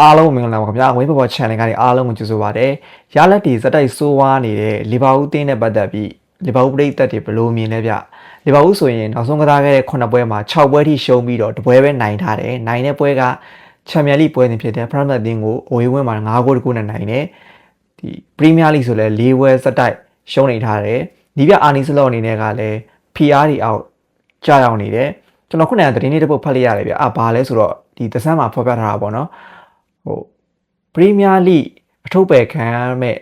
အားလုံးမင်္ဂလာပါခင်ဗျာဝင်းပေါ် channel ကနေအားလုံးကိုကြိုဆိုပါရစေရလက်တီဇက်တိုက်ဆိုးဝါးနေတဲ့လီဗာပူးတင်းနဲ့ပတ်သက်ပြီးလီဗာပူးပရိသတ်တွေဘယ်လိုမြင်လဲဗျလီဗာပူးဆိုရင်နောက်ဆုံးကစားခဲ့တဲ့9ပွဲမှာ6ပွဲထိရှုံးပြီးတော့တပွဲပဲနိုင်ထားတယ်နိုင်တဲ့ပွဲကချန်ပီယံလိပွဲစဉ်ဖြစ်တဲ့ Premier League ကိုအဝေးဝင်းမှာ9ဂိုးတကူနဲ့နိုင်တယ်ဒီ Premier League ဆိုလဲ4ပွဲစက်တိုက်ရှုံးနေထားတယ်ဒီပြအာနီစလော့အနေနဲ့ကလည်း PR တွေအောက်ကြာရောက်နေတယ်ကျွန်တော်ခုနကသတင်းလေးတစ်ပုဒ်ဖတ်လိုက်ရတယ်ဗျအာဘာလဲဆိုတော့ဒီသစမ်းမှာဖော်ပြထားတာပေါ့နော် ဟိုပရီးမီးယားလိအထုပ်ပယ်ခံရမဲ့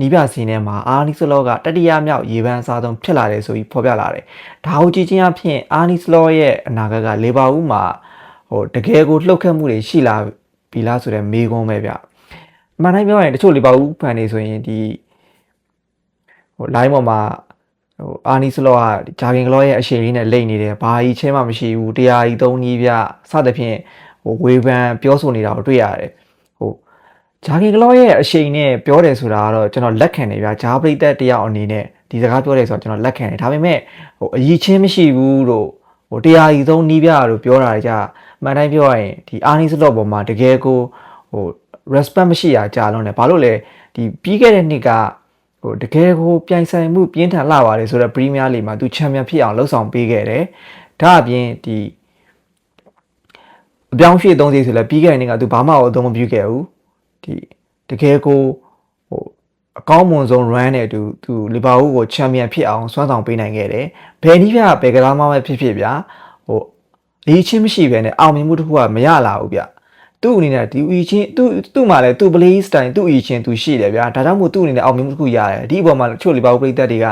နီးပြစီးထဲမှာအာနီစလော့ကတတိယမြောက်ရေပန်းစားဆုံးဖြစ်လာတယ်ဆိုပြီးဖော်ပြလာတယ်။ဒါကိုကြည့်ချင်းအဖြစ်အာနီစလော့ရဲ့အနာဂတ်ကလေဘာဦးမှာဟိုတကယ်ကိုလှုပ်ခတ်မှုတွေရှိလာပြီလားဆိုတဲ့မေးခွန်းပဲဗျ။အမှန်တိုင်းပြောရင်တချို့လေဘာဦးဖန်တွေဆိုရင်ဒီဟို line ပေါ်မှာဟိုအာနီစလော့ကဂျာဂင်ကလော့ရဲ့အရှိန်လေးနဲ့လိမ့်နေတယ်ဘာကြီးချင်းမှမရှိဘူးတရားကြီးသုံးကြီးပြစသဖြင့်ဟိုဝေဖန်ပြောဆိုနေတာကိုတွေ့ရတယ်ဟို ဂျာဂင်ကလော့ရဲ့အရှိန်နဲ့ပြောတယ်ဆိုတာကတော့ကျွန်တော်လက်ခံတယ်ဗျာဂျာပရိသတ်တယောက်အနေနဲ့ဒီစကားပြောတယ်ဆိုတော့ကျွန်တော်လက်ခံတယ်ဒါပေမဲ့ဟိုအကြီးချင်းမရှိဘူးလို့ဟိုတရားကြီးသုံးကြီးပြလို့ပြောတာကြမှန်တိုင်းပြောရရင်ဒီအာနီစလော့ပေါ်မှာတကယ်ကိုဟို respect မရှိတာကြာလုံးတယ်ဘာလို့လဲဒီပြီးခဲ့တဲ့နှစ်ကဟိုတကယ်ကိုပြိုင်ဆိုင်မှုပြင်းထန်လာပါတယ်ဆိုတော့ပရီးမီးယားလိမှာသူချန်ပီယံဖြစ်အောင်လှုပ်ဆောင်ပေးခဲ့တယ်။ဒါအပြင်ဒီအပြောင်းရွှေ့သုံးစီဆိုလဲပြီးခဲ့တဲ့နှစ်ကသူဘာမှအသုံးမပြုခဲ့ဘူး။ ဒီတကယ်ကိုဟိုအကောင်းမွန်ဆုံး run နဲ့သူသူလီဗာပူးကိုချန်ပီယံဖြစ်အောင်စွမ်းဆောင်ပေးနိုင်ခဲ့တယ်။ဘယ်နည်းပြဘယ်ကစားမှမဖြစ်ဖြစ်ဗျာ။ဟိုအရေးချင်းမရှိဘဲနဲ့အောင်မြင်မှုတစ်ခုကမရလာဘူးဗျ။သူ့အနေနဲ့ဒီဦးချင်းသူ့သူ့မှာလည်းသူ့ play style သူ့အီချင်းသူရှိတယ်ဗျာဒါကြောင့်မို့သူ့အနေနဲ့အောင်မြင်မှုတစ်ခုရတယ်ဒီအပေါ်မှာချို့လီဗာပူးပရိသတ်တွေက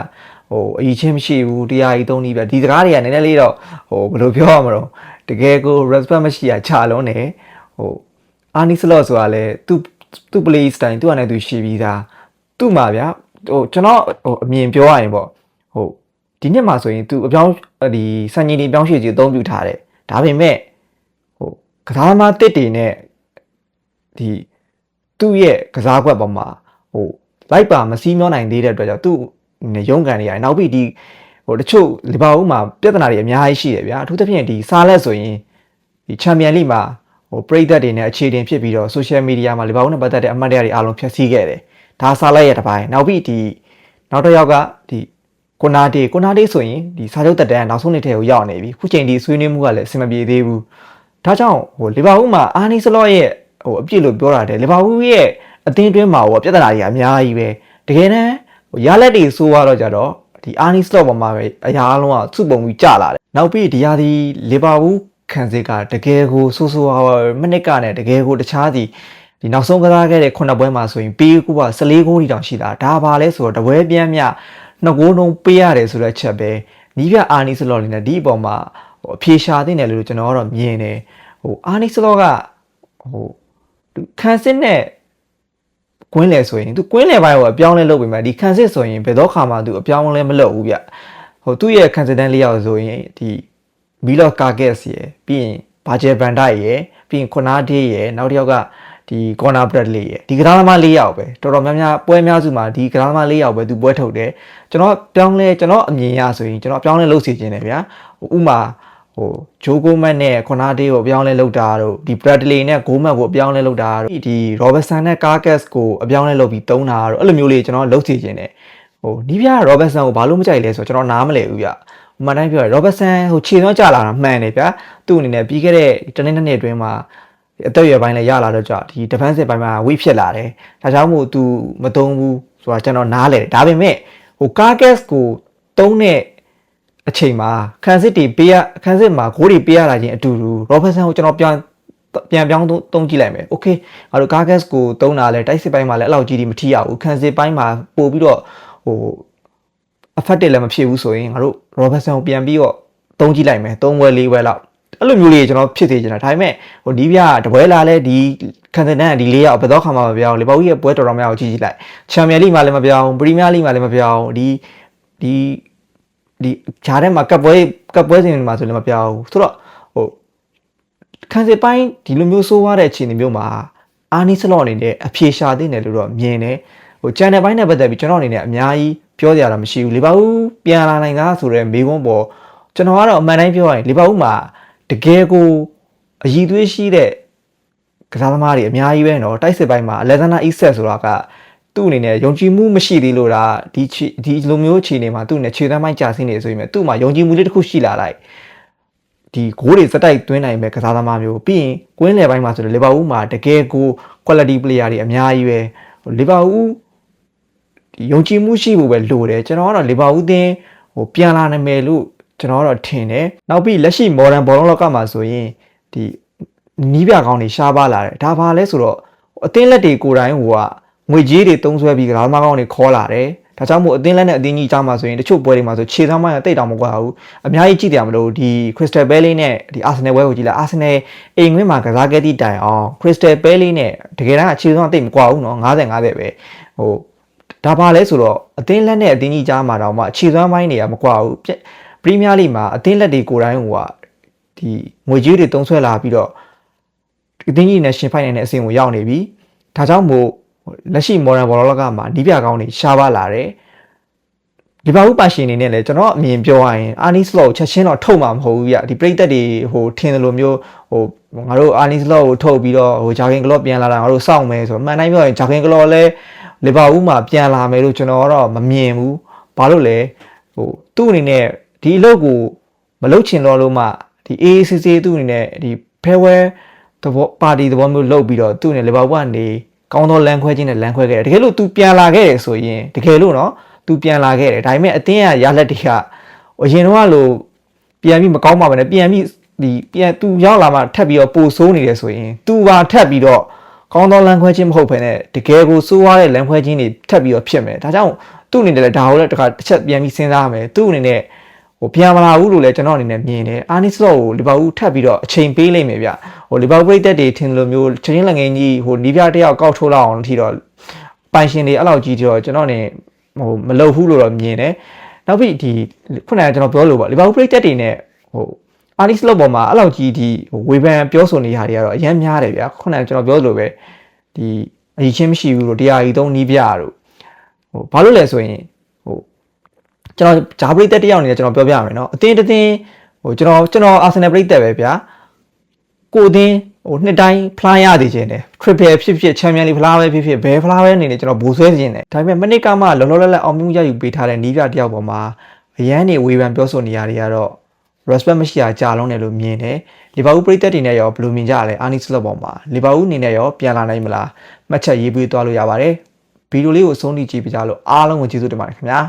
ဟိုအီချင်းမရှိဘူးတရားကြီးသုံးနည်းဗျဒီစကားတွေကနည်းနည်းလေးတော့ဟိုဘယ်လိုပြောရမလို့တကယ်ကို respect မရှိရချလုံးတယ်ဟိုအာနီစလော့ဆိုတာလည်းသူ့ သူ့ play style သူ့အနေနဲ့သူရှိပြီးသားသူ့မှာဗျာဟိုကျွန်တော်ဟိုအမြင်ပြောရရင်ပေါ့ဟိုဒီနှစ်မှာဆိုရင်သူအပြောင်းဒီစံကြီးဒီအပြောင်းရွှေ့ကြီးအသုံးပြုထားတယ်ဒါပေမဲ့ဟိုကစားသမားတစ်တွေနဲ့ဒီသူ့ရဲ့ကစားကွက်ပေါ်မှာဟိုလိုက်ပါမစည်းမျောနိုင်သေးတဲ့အတွက်ကြောင့်သူ့နဲ့ရုံးကန်နေရတယ်နောက်ပြီးဒီဟိုတချို့လီဗာပူးမှာပြဿနာတွေအများကြီးရှိတယ်ဗျာအထူးသဖြင့်ဒီစားလက်ဆိုရင်ဒီချန်ပီယံလိမှာ ဟိုပရိသတ်တွေနဲ့အခြေတင်ဖြစ်ပြီးတော့ဆိုရှယ်မီဒီယာမှာလီဗာပူးနဲ့ပတ်သက်တဲ့အမှတ်တရတွေအားလုံးဖျက်ဆီးခဲ့တယ်ဒါစားလက်ရဲ့တစ်ပိုင်းနောက်ပြီးဒီနောက်တစ်ယောက်ကဒီကိုနာတေကိုနာတေဆိုရင်ဒီစာချုပ်တက်တန်းနောက်ဆုံးနှစ်ထဲကိုရောက်နေပြီခုချိန်ဒီဆွေးနွေးမှုကလည်းအဆင်မပြေသေးဘူးဒါကြောင့်ဟိုလီဗာပူးမှာအာနီစလော့ရဲ့ဟိုအပြစ်လို့ပြောတာတယ်လီဗာပူးရဲ့အသင်းတွင်းမှာဟိုပြဿနာတွေအများကြီးပဲတကယ်တမ်းဟိုရလက်တွေဆိုးသွားတော့ကြတော့ဒီအာနီစလော့ပေါ်မှာပဲအရာအလုံးကစုပုံပြီးကျလာတယ်နောက်ပြီးဒီဟာဒီလီဗာပူး ခံစစ်ကတကယ်ကိုဆိုးဆိုးဝါးဝါးမနစ်ကနဲ့တကယ်ကိုတခြားစီဒီနောက်ဆုံးကစားခဲ့တဲ့ခုနှစ်ပွဲမှာဆိုရင်ပေးကူက14ဂိုးတိတောင်ရှိတာဒါပါလဲဆိုတော့တပွဲပြန်းမြနှစ်ဂိုးလုံးပေးရတယ်ဆိုတဲ့ချက်ပဲနီးပြအာနီစလော့အနေနဲ့ဒီအပေါ်မှာဟိုအဖြေရှာသင့်တယ်လို့ကျွန်တော်ကတော့မြင်တယ်ဟိုအာနီစလော့ကဟိုသူခံစစ်နဲ့ကွင်းလေဆိုရင်သူကွင်းလေဘိုင်းကိုအပြောင်းလဲလုပ်ပေးမယ်ဒီခံစစ်ဆိုရင်ဘယ်တော့ခါမှသူအပြောင်းလဲမလုပ်ဘူးဗျဟိုသူ့ရဲ့ခံစစ်တန်းလေးယောက်ဆိုရင်ဒီ မီလော့ကာကက်စ်ရယ်ပြီးရင်ဘာဂျယ်ဗန်ဒိုက်ရယ်ပြီးရင်ခွနာဒေးရယ်နောက်တစ်ယောက်ကဒီကော်နာဘရက်လေးရယ်ဒီကစားသမား၄ယောက်ပဲတော်တော်များများပွဲများစုမှာဒီကစားသမား၄ယောက်ပဲသူပွဲထုတ်တယ်ကျွန်တော်ပြောင်းလဲကျွန်တော်အမြင်ရဆိုရင်ကျွန်တော်ပြောင်းလဲလုပ်စီခြင်းတယ်ဗျာဟိုဥမာဟိုဂျိုးဂိုးမတ်နဲ့ခွနာဒေးကိုအပြောင်းလဲလုပ်တာတို့ဒီဘရက်ဒလီနဲ့ဂိုးမတ်ကိုအပြောင်းလဲလုပ်တာတို့ဒီရောဘတ်ဆန်နဲ့ကားကက်စ်ကိုအပြောင်းလဲလုပ်ပြီးတုံးတာတို့အဲ့လိုမျိုးလေးကျွန်တော်လုပ်စီခြင်းတယ်ဟိုနီးပြရောဘတ်ဆန်ကိုဘာလို့မကြိုက်လဲဆိုတော့ကျွန်တော်နားမလည်ဘူးဗျဟို မှန်တိုင်းပြောရရောဘတ်ဆန်ဟိုခြေသွန်းကြလာတာမှန်တယ်ဗျာသူ့အနေနဲ့ပြီးခဲ့တဲ့တနေ့နှစ်နှစ်အတွင်းမှာအသက်အရွယ်ပိုင်းလည်းရလာတော့ကြဒီ defensive ပိုင်းမှာဝိဖြစ်လာတယ်ဒါကြောင့်မို့ तू မတုံးဘူးဆိုတာကျွန်တော်နားလဲတယ်ဒါပေမဲ့ဟိုကားကက်စ်ကိုတုံးတဲ့အချိန်မှာခန်းစစ်တွေပေးရခန်းစစ်မှာဂိုးတွေပေးရတာချင်းအတူတူရောဘတ်ဆန်ကိုကျွန်တော်ပြန်ပြန်ပြောင်းသုံးသုံးကြည့်လိုက်မယ်။ Okay ငါတို့ကားဂက်စ်ကိုသုံးတာလဲတိုက်စစ်ပိုင်းမှာလည်းအဲ့လောက်ကြီးဒီမထီရဘူးခန်းစစ်ပိုင်းမှာပို့ပြီးတော့ဟို effective လည်းမဖြစ်ဘူးဆိုရင်ငါတို့ရောဘတ်ဆန်ကိုပြန်ပြီးတော့သုံးကြည့်လိုက်မယ်။သုံးဝဲလေးဝဲလောက်အဲ့လိုမျိုးလေးကျွန်တော်ဖြစ်သေးချင်တာဒါပေမဲ့ဟိုဒီပြတပွဲလာလဲဒီခန်းစစ်တန်းကဒီလေးရောက်ဘယ်တော့ခါမှမပြောင်းလီဗာပူးရဲ့ပွဲတော်တော်များများကိုကြည့်ကြည့်လိုက်ချန်ပီယံလိမှာလည်းမပြောင်းပရီးမီးယားလိမှာလည်းမပြောင်းဒီဒီဒီဂျားထဲမှာကပ်ပွဲကပ်ပွဲစဉ်တွေမှာဆိုလည်းမပြောင်းဘူးဆိုတော့ဟိုခန်းစစ်ပိုင်းဒီလိုမျိုးဆိုးွားတဲ့အခြေအနေမျိုးမှာအာနီစလော့အနေနဲ့အဖြေရှာသင့်တယ်လို့တော့မြင်တယ်ဟိုချန်နယ်ပိုင်းနဲ့ပတ်သက်ပြီးကျွန်တော်အနေနဲ့အများကြီး ပြောကြရတာမရှိဘူးလေပါဦးပြန်လာနိုင်လားဆိုတော့မေကွန်းပေါ်ကျွန်တော်ကတော့အမှန်တိုင်းပြောရရင်လေပါဦးမှာတကယ်ကိုအည်သွေးရှိတဲ့ကစားသမားတွေအများကြီးပဲနော်တိုက်စစ်ပိုင်းမှာ Alexander Isak ဆိုတာကသူ့အနေနဲ့ယုံကြည်မှုမရှိသေးလို့ဒါဒီဒီလိုမျိုးအခြေအနေမှာသူ့နဲ့ခြေတမ်းပိုင်းကြာဆင်းနေဆိုရင်သူ့မှာယုံကြည်မှုလေးတစ်ခုရှိလာလိုက်ဒီဂိုးတွေစတိုက်သွင်းနိုင်မဲ့ကစားသမားမျိုးပြီးရင်ကွင်းလယ်ပိုင်းမှာဆိုတော့လီဗာပူးမှာတကယ်ကို quality player တွေအများကြီးပဲလီဗာပူး ယုံကြည်မှုရှိဖို့ပဲလိုတယ်ကျွန်တော်ကတော့လီဗာပူးတင်းဟိုပြန်လာနိုင်မယ်လို့ကျွန်တော်ကတော့ထင်တယ်နောက်ပြီးလက်ရှိ modern ဘောလုံးလောကမှာဆိုရင်ဒီနီးပြကောင်းတွေရှားပါလာတယ်ဒါပါလဲဆိုတော့အသင်းလက်တွေကိုယ်တိုင်ဟိုကငွေကြေးတွေတုံးဆွဲပြီးကစားသမားကောင်းတွေခေါ်လာတယ်ဒါကြောင့်မို့အသင်းလက်နဲ့အသင်းကြီးကြားမှာဆိုရင်တချို့ပွဲတွေမှာဆိုခြေသမားရတိတ်တောင်မကွာဘူးအများကြီးကြည့်တယ်မလို့ဒီ Crystal Palace နဲ့ဒီ Arsenal ပွဲကိုကြည့်လိုက် Arsenal အိမ်ဝင်းမှာကစားခဲ့သည့်တိုင်အောင် Crystal Palace နဲ့တကယ်တမ်းအခြေသမားတိတ်မကွာဘူးเนาะ50 50ပဲဟို ဒါပါလဲဆိုတော့အသင်းလက်နဲ့အသင်းကြီးကြားမှာတော့မှအခြေသွမ်းပိုင်းတွေကမကွာဘူးပြပရီးမီးယားလိမှာအသင်းလက်တွေကိုယ်တိုင်ဟိုကဒီငွေကြေးတွေတုံးဆွဲလာပြီးတော့အသင်းကြီးနဲ့ရှင်ဖိုင်နိုင်တဲ့အဆင့်ကိုရောက်နေပြီဒါကြောင့်မို့လက်ရှိ modern ဘောလုံးကမှာနီးပြကောင်းတွေရှားပါလာတယ်ဒီဘာဘူးပါရှင်နေနဲ့လေကျွန်တော်အမြင်ပြောရရင်အာနီစလော့ချက်ချင်းတော့ထုတ်မှာမဟုတ်ဘူးပြဒီပရိသတ်တွေဟိုထင်တယ်လို့မျိုးဟိုငါတို့အာနီစလော့ကိုထုတ်ပြီးတော့ဟိုဂျာကင်ကလော့ပြန်လာတာငါတို့စောင့်မယ်ဆိုတော့မှန်တိုင်းပြောရင်ဂျာကင်ကလော့လည်း လီဗာပူးမှာပြန်လာမယ်လို့ကျွန်တော်ကတော့မမြင်ဘူးဘာလို့လဲဟိုသူ့အနေနဲ့ဒီအလုပ်ကိုမလုပ်ချင်တော့လို့မှဒီ AACC သူ့အနေနဲ့ဒီ farewell သဘောပါတီသဘောမျိုးလုပ်ပြီးတော့သူ့အနေနဲ့လီဗာပူးကနေကောင်းသောလမ်းခွဲခြင်းနဲ့လမ်းခွဲခဲ့တယ်တကယ်လို့ तू ပြန်လာခဲ့တယ်ဆိုရင်တကယ်လို့နော် तू ပြန်လာခဲ့တယ်ဒါပေမဲ့အတင်းရရလက်တွေကအရင်တော့လို့ပြန်ပြီးမကောင်းပါဘူးနဲ့ပြန်ပြီးဒီပြန် तू ရောက်လာမှထပ်ပြီးတော့ပိုဆိုးနေတယ်ဆိုရင် तू ပါထပ်ပြီးတော့ ကောင်းသောလမ်းခွဲခြင်းမဟုတ်ဘဲနဲ့တကယ်ကိုစိုးရတဲ့လမ်းခွဲခြင်းတွေထပ်ပြီးတော့ဖြစ်မယ်ဒါကြောင့်သူ့အနေနဲ့လည်းဒါကိုလည်းတစ်ခါတစ်ချက်ပြန်ပြီးစဉ်းစားရမယ်သူ့အနေနဲ့ဟိုပြန်မလာဘူးလို့လည်းကျွန်တော်အနေနဲ့မြင်တယ်အာနီစလော့ကိုလီဗာပူးထပ်ပြီးတော့အချိန်ပေးလိုက်မယ်ဗျဟိုလီဗာပူးပြည်သက်တွေထင်လို့မျိုးချင်းချင်းလက်ငင်းကြီးဟိုနီးပြတစ်ယောက်ကောက်ထိုးလောက်အောင်ထီတော့ပိုင်ရှင်တွေအဲ့လောက်ကြီးတော့ကျွန်တော်အနေဟိုမလုပ်ဘူးလို့တော့မြင်တယ်နောက်ပြီးဒီခုနကကျွန်တော်ပြောလို့ပေါ့လီဗာပူးပြည်သက်တွေနဲ့ဟို အာလီစလော့ပေါ်မှာအဲ့လောက်ကြီးဒီဝေဖန်ပြောဆိုနေတာတွေကတော့အရင်များတယ်ဗျာခုနကကျွန်တော်ပြောသလိုပဲဒီအရင်ချင်းမရှိဘူးလို့တရားကြီးသုံးနီးပြတို့ဟိုဘာလို့လဲဆိုရင်ဟိုကျွန်တော်ဂျာပရိသက်တယောက်အနေနဲ့ကျွန်တော်ပြောပြရမယ်နော်အတင်းတတင်းဟိုကျွန်တော်ကျွန်တော်အာဆင်နယ်ပရိသက်ပဲဗျာကိုတင်းဟိုနှစ်တိုင်းဖလားရသေးခြင်းတယ် triple ဖြစ်ဖြစ် champion league ဖလားပဲဖြစ်ဖြစ်ဘယ်ဖလားပဲအနေနဲ့ကျွန်တော်ဘိုးဆွဲခြင်းတယ်ဒါပေမဲ့မနစ်ကမှလောလောလတ်လတ်အောင်မြင်ရယူပေးထားတဲ့နီးပြတယောက်ပေါ်မှာအရန်နေဝေဖန်ပြောဆိုနေရတွေကတော့ respect မရှိတာကြာလုံးတယ်လို့မြင်တယ်လီဗာပူးပရိသတ်တွေနဲ့ရောဘယ်လိုမြင်ကြလဲအာနီစလော့ပေါ်မှာလီဗာပူးအနေနဲ့ရောပြန်လာနိုင်မလားမှတ်ချက်ရေးပေးသွားလို့ရပါတယ်ဗီဒီယိုလေးကိုအဆုံးထိကြည့်ပြကြလို့အားလုံးကိုကျေးဇူးတင်ပါတယ်ခင်ဗျာ